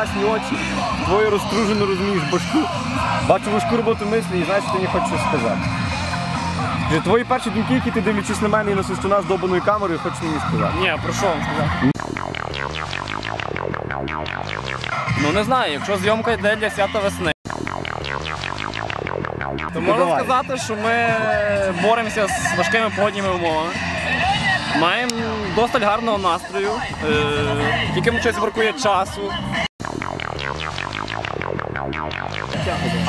ясні очі, твою розтружену розумієш башку. Бачу важку роботу мислі і знаєш, що ти не хочеш щось сказати. Вже твої перші думки, які ти дивлячись на мене і на свистуна з добаною камерою, хочеш мені сказати. Ні, про що вам сказати? Ну не знаю, якщо зйомка йде для свята весни. То можна давай. сказати, що ми боремося з важкими погодніми умовами. Маємо досить гарного настрою, е, тільки щось бракує часу.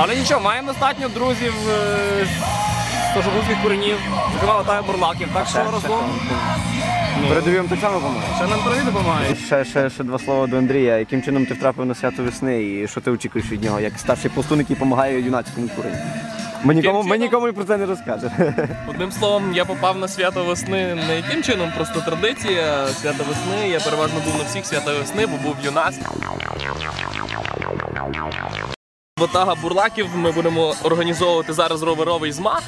Але нічого, маємо достатньо друзів е, з Тожогузьких коренів, зокрема Отаю Бурлаків. Так що разом Передові вам так само допомагає. ще нам привіт допомагає. Ще, ще, ще два слова до Андрія. Яким чином ти втрапив на свято весни і що ти очікуєш від нього, як старший пластун, який допомагає юнацькому курені? Ми нікому, ми нікому про це не розкажемо. Одним словом, я попав на свято весни не яким чином, просто традиція свята весни. Я переважно був на всіх свята весни, бо був юнак. Ватага бурлаків ми будемо організовувати зараз роверовий змах.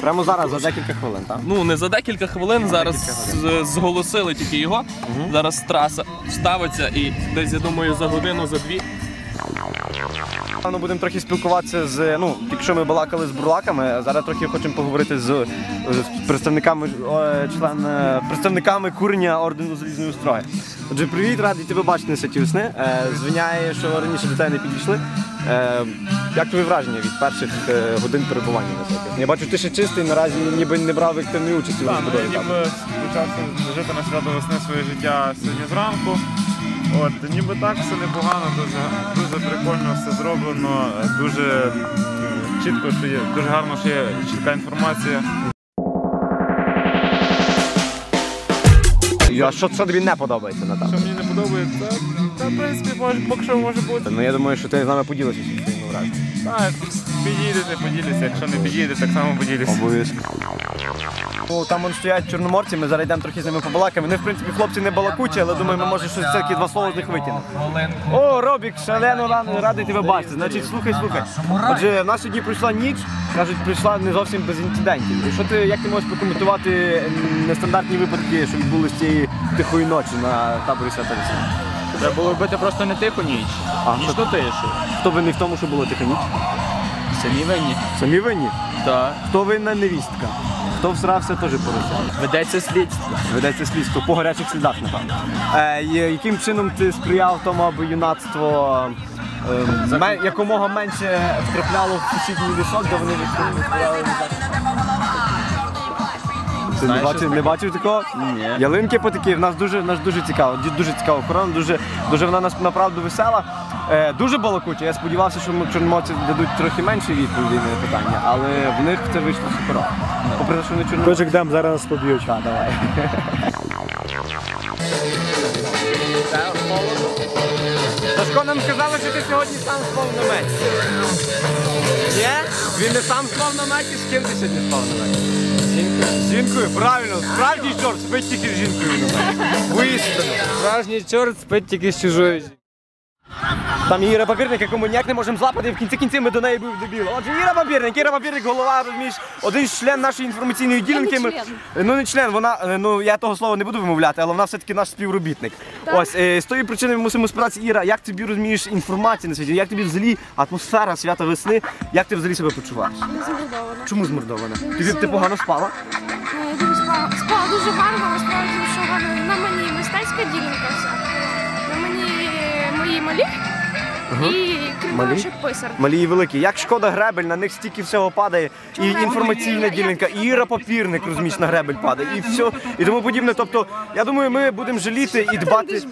Прямо зараз, за декілька хвилин, так? Ну не за декілька хвилин. Зараз з- зголосили тільки його. Зараз траса ставиться і десь я думаю за годину, за дві. Напевно, будемо трохи спілкуватися з. Ну, тільки що ми балакали з бурлаками, а зараз трохи хочемо поговорити з, з представниками о, член, е, представниками курення ордену залізної строї. Отже, привіт, радий тебе бачити на святі весни. Е, звиняє, що раніше до тебе не підійшли. Е, як твої враження від перших е, годин перебування на святі? Я бачу, ти ще чистий, наразі ніби не брав активної участі в розбудові. я ніби почав жити на свято весни своє життя сьогодні зранку. От, ніби так все непогано, дуже, дуже прикольно все зроблено, дуже чітко, що є, дуже гарно, що є чітка інформація. А що, що тобі не подобається на Що мені не подобається, та в принципі може, поки що може бути. Ну я думаю, що ти з нами поділишся своїми враженнями. Так, підійдете, поділіться, якщо не підійде, так само поділіться. Обов'язково. Ну, там вон стоять чорноморці, ми зараз йдемо трохи з ними побалакаємо. Вони, в принципі, хлопці не балакучі, але думаю, ми може щось все-таки два слова з них витягнемо. О, Робік, шалено рано радий тебе бачити. Значить, слухай, слухай. Отже, в нас сьогодні прийшла ніч, кажуть, прийшла не зовсім без інцидентів. Що ти, як ти можеш прокоментувати нестандартні випадки, що відбулися цієї тихої ночі на таборі Свята Весна? Треба було робити просто не тиху ніч. А, Ніч що- тишу. Хто винний в тому, що було тиха ніч? Самі винні. Самі винні? Так. Хто винна невістка? Хто всрався, теж поросяв. Ведеться слідство. Ведеться слідство по гарячих слідах, напевно. Е, яким чином ти сприяв тому, аби юнацтво е, якомога менше втрапляло в сусідній лісок, де вони відкривали? Ти не бачив, не бачив такого? Ні. Ялинки потакі, в нас дуже, нас дуже цікаво, ді- дуже цікава охорона, дуже, дуже вона нас направду весела. Е, дуже балакуча. Я сподівався, що чорноморці дадуть трохи менше відповіді на питання, але в них це вийшло суперово. Попри те, що вони чорноморці. Точок дам, зараз нас поб'ють. Так, давай. нам сказали, що ти сьогодні сам спав на меті. Є? Він не сам спав на наметі, з ким ти сьогодні спав на наметі? З жінкою. Правильно. Справжній чорт спить тільки з жінкою в наметі. Воістину. Справжній чорт спить тільки з чужою. Там Іра Папірник, яку ми ніяк не можемо злапати, і в кінці кінців ми до неї був дебіл. Отже, Іра Папірник, Іра Папірник, голова, розумієш, один з член нашої інформаційної ділянки. Ми- Ну не член, вона, е, ну я того слова не буду вимовляти, але вона все-таки наш співробітник. Ось, е, з тої причини ми мусимо спиратися, Іра, як тобі розумієш інформацію на світі, як тобі взагалі атмосфера свята весни, як ти взагалі себе почуваєш? Змордована. Чому змордована? Ти, ти погано спала? Я дуже спала, спала дуже гарно, насправді, що гарно. На мені мистецька ділянка вся. На мені мої малі і криночок писар. Малі і великі. Як шкода гребель, на них стільки всього падає. І інформаційна ділянка, і Іра розумієш, на гребель падає, і все, і тому подібне. Тобто, я думаю, ми будемо жаліти і дбати.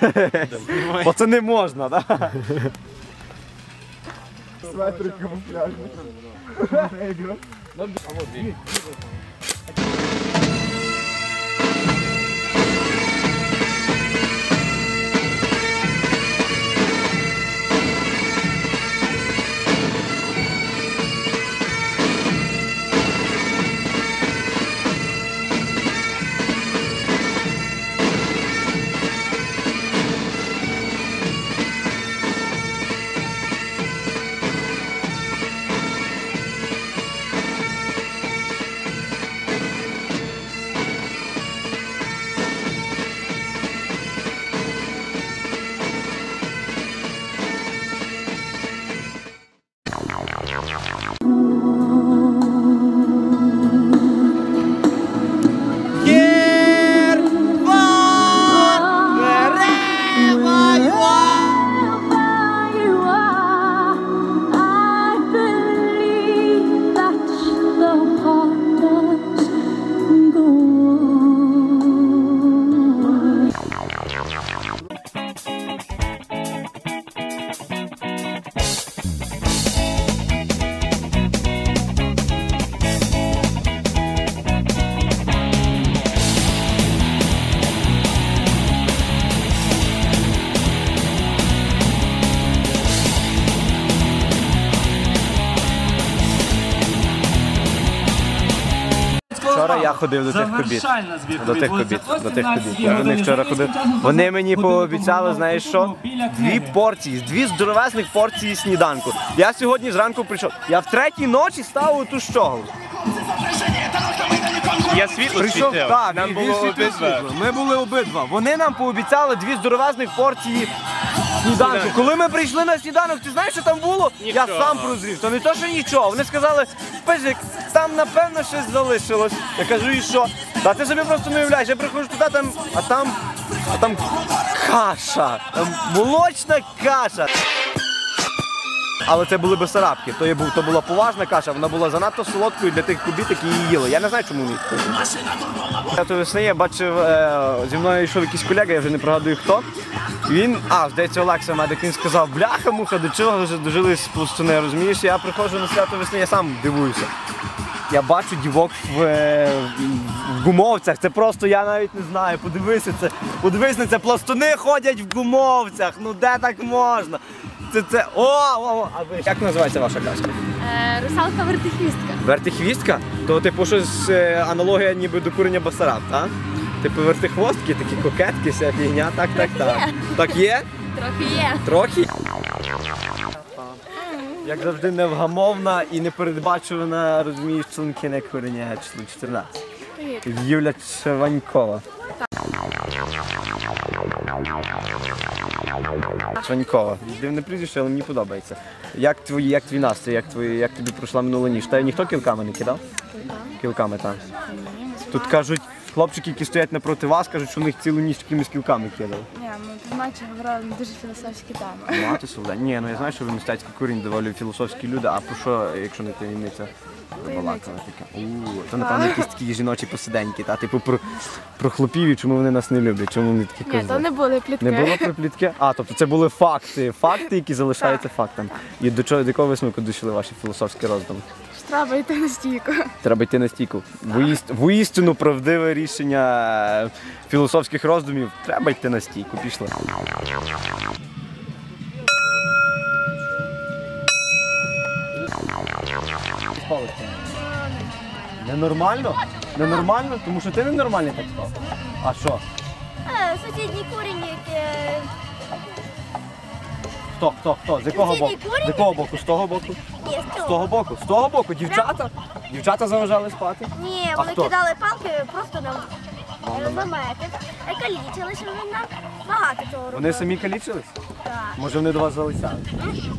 Оце не можна, так? Вчора я ходив до тих кобіт. До тих кобіт, до тих кобіт. Я до них вчора ходив. Вони мені пообіцяли, знаєш що? Дві порції, дві здоровезних порції сніданку. Я сьогодні зранку прийшов. Я в третій ночі став у ту щогу. Я світло Прийшов світив. так, Нам було обидва. Ми були обидва. Вони нам пообіцяли дві здоровезних порції сніданку. Коли ми прийшли на сніданок, ти знаєш, що там було? Я сам прозрів. То не то, що нічого. Вони сказали, пизик, там напевно щось залишилось. Я кажу, і що? Та ти собі просто не уявляєш. Я приходжу туди, там, а там, а там каша. Там молочна каша. Але це були бесарабки. То, то була поважна каша, вона була занадто солодкою для тих кубіт, які її їли. Я не знаю, чому. Я то весни я бачив, е, зі мною йшов якийсь колега, я вже не пригадую хто. Він, а, здається, Олекса Медик, він сказав, бляха муха, до чого вже дожились площини, розумієш? Я приходжу на свято весни, я сам дивуюся. Я бачу дівок в, е, в гумовцях. Це просто я навіть не знаю. Подивися це. Подивись на це. Пластуни ходять в гумовцях. Ну де так можна? Це це. О, о, о. А ви як називається ваша казка? Е, Русалка вертихвістка. Вертихвістка? То типу щось е, аналогія ніби до курення басараб, так? Типу вертихвостки, такі кокетки, вся фігня, так, так, так. Так є? Трохи є. Трохи. Як завжди, невгамовна і непередбачувана, розумієш, членкиня курення число 14. Юля Чванькова. Чванькова. Дивне прізвище, але мені подобається. Як твої, як твій настрій, як твої, як тобі пройшла минула ніч? Та ніхто кілками не кидав? Кілками, так. Тут кажуть, хлопчики, які стоять напроти вас, кажуть, що у них цілу ніч якимись кілками кидали. Ні, ми матчі говорили на дуже філософські теми. Мати соле. Ні, ну я знаю, що ви мистецький корінь доволі філософські люди, а про що, якщо не таємниця, балакали таке? То напевно якісь такі жіночі посиденьки, та типу про, про хлопів і чому вони нас не люблять, чому вони такі Ні, то не були плітки. Не було про плітки? А, тобто це були факти, факти, які залишаються фактами. І до чого до якого висновку дійшли ваші філософські роздуми? Треба йти на стійку. Треба йти на стійку. Воїст- Воістину правдиве рішення філософських роздумів. Треба йти на стійку. Пішли. Ненормально? Ненормально? Тому що ти ненормальний так став. А що? Е, Сусідній курінь, е, Хто, хто, хто? З якого боку? З якого боку? З того боку? є З того боку? З того боку? Дівчата? Дівчата заважали спати? Ні, вони кидали палки просто на намети. Е, Калічили, що вони нам багато чого робили. Вони самі калічились? Так. Може вони до вас залицяли?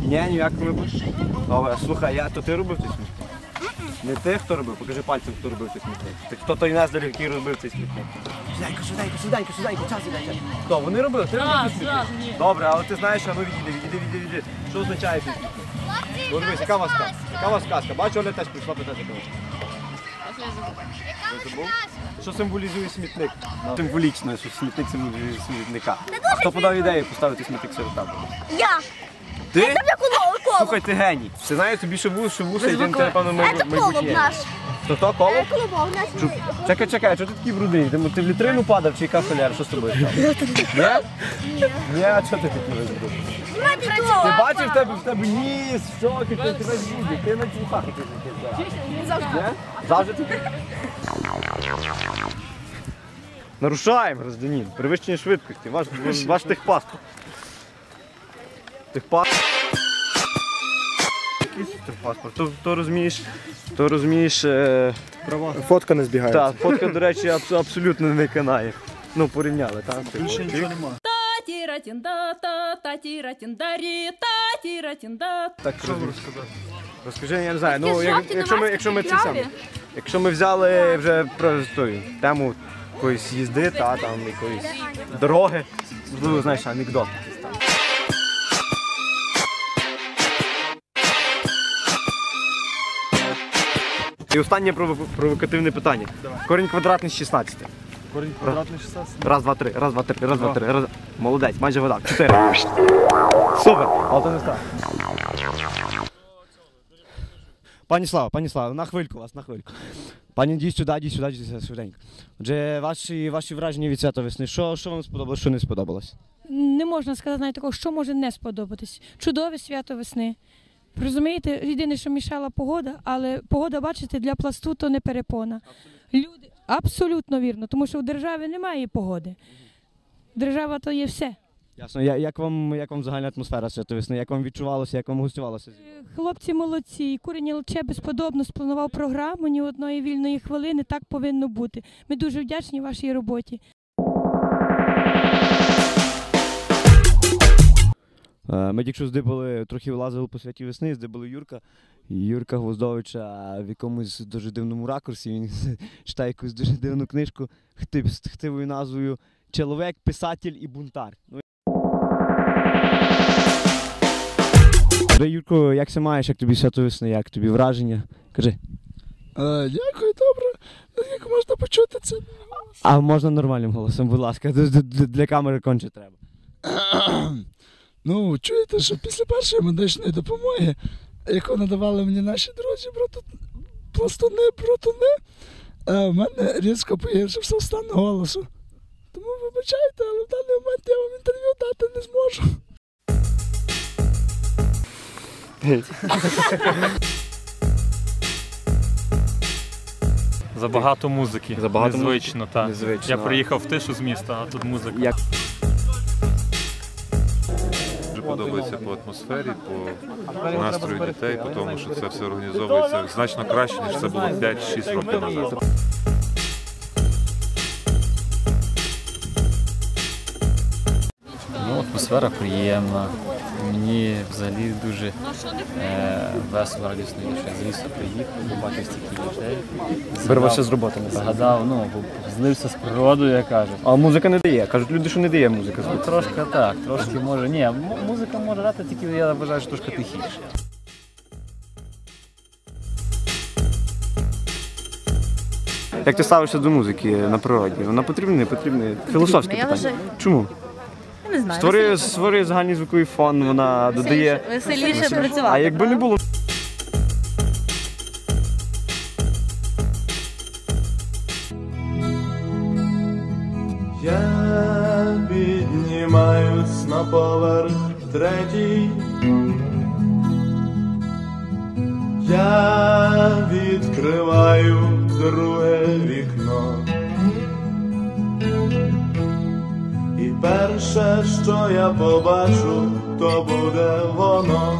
Ні, ніякого випадку. Добре, слухай, я, то ти робив смітник? Не ти, хто робив? Покажи пальцем, хто робив цей смітник. Ти хто той нездар, який робив цей смітник? Швиденько, швиденько, швиденько, швиденько, час іде. Хто? Вони робили? Ти робив цей смітник? Добре, але ти знаєш, а ну відійди, відійди, відійди, відійди. Що означає цей смітник? Ну дивись, яка у вас казка? Яка у вас казка? Бачу, Оля теж прийшла питати кого. Ви забув? Що символізує смітник? Символічно, що смітник символізує смітника. А хто подав ідею поставити смітник серед табору? Я! Ти? Там як у Слухай, ти геній. Все знаю, тобі що вуш, що ти, напевно, Це майбутнє. колоб наш. То то коло? Колобок наш. Чекай, чекай, чого ти такий брудний? Ти, ти в літрину падав чи яка соляр? Що з тобою стало? Ні? Ні, а чого ти такий весь брудний? Ти бачив в тебе в тебе ніс, щоки, ти тебе зуби, ти на чухах якийсь такий збирав. Завжди. Завжди ти? Нарушаємо, гражданин. Перевищення швидкості. Ваш, ваш техпаспорт. Техпаспорт. Техпаспорт. То, то розумієш, то розумієш. Е... Фотка не збігає. Так, фотка, до речі, абс- абсолютно не канає. Ну, порівняли, так? Більше нічого немає. Та-ті-ра-тін-да, та-та-ті-ра-тін-дарі, та-ті-ра-тін-да. Так, що розказати? Розкажи, я не знаю. Ну, як, якщо ми, якщо ми це саме. Якщо ми взяли вже про тою тему якоїсь їзди, та там якоїсь дороги, можливо, знаєш, анекдот. якийсь І останнє прово- провокативне питання. Корінь квадратний з 16. Корінь квадратний 16. Раз, два, три, раз, два, три, раз, два, три, раз. Молодець, майже вода. Чотири. Супер, але то не став. Пані Слава, пані Слава, на хвильку вас, на хвильку. Пані, дій сюди, дій сюди, дій сюди, швиденько. Отже, ваші, ваші враження від свята весни. Що, що вам сподобалось, що не сподобалось? не можна сказати навіть такого, що може не сподобатись. Чудове свято весни. Розумієте, єдине, що мішала погода, але погода, бачите, для пласту то не перепона. Люди абсолютно вірно, тому що в державі немає погоди. Держава то є все. Ясно. Я, як, вам, як вам загальна атмосфера свято весни? Як вам відчувалося, як вам гостювалося? Е, Хлопці молодці, курені Луче безподобно спланував програму, ні одної вільної хвилини, так повинно бути. Ми дуже вдячні вашій роботі. Ми тільки що здибали, трохи влазили по святі весни, здибали Юрка. Юрка Гвоздовича в якомусь дуже дивному ракурсі. Він читає якусь дуже дивну книжку з хтивою назвою Чоловік, писатель і бунтар. Ну, Добре, Юрко, як се маєш, як тобі свято весни, як тобі враження? Кажи. Дякую, добре. Як можна почути це? А можна нормальним голосом, будь ласка, для камери конче треба. Ну, чуєте, що після першої медичної допомоги, яку надавали мені наші друзі, пластуни, братуни, е, в мене різко погіршився стан голосу. Тому вибачайте, але в даний момент я вам інтерв'ю дати не зможу. Забагато музики. Забагато Незвично, так. Незвично. Я приїхав в тишу з міста, а тут музика. Як- подобається по атмосфері, по настрою дітей, по тому, що це все організовується значно краще, ніж це було 5-6 років назад. Ну, атмосфера приємна. Мені взагалі дуже е, весело, радісно, що я з лісу приїхав, побачив стільки людей. Вирвався з роботи. Згадав, ну, злився з природою, я кажу. А музика не дає. Кажуть люди, що не дає музика. Ну, трошки так, трошки може. Ні, м- музика може грати, тільки я вважаю, що трошки тихіше. Як ти ставишся до музики на природі? Вона потрібна, не потрібна? Філософське я питання. вважаю. Чому? Не знаю. Створює, створює загальний звуковий фон, вона додає. Веселіше працювати. А якби не було. Я піднімаюсь на поверх третій. Я відкриваю друге вікно. Перше, що я побачу, то буде воно.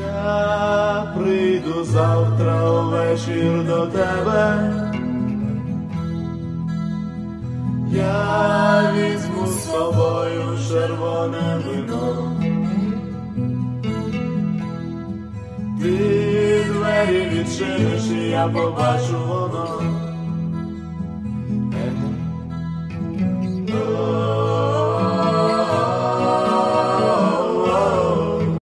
Я прийду завтра увечір до тебе. Я візьму з собою червоне вино. Ти двері відчиниш, і я побачу воно.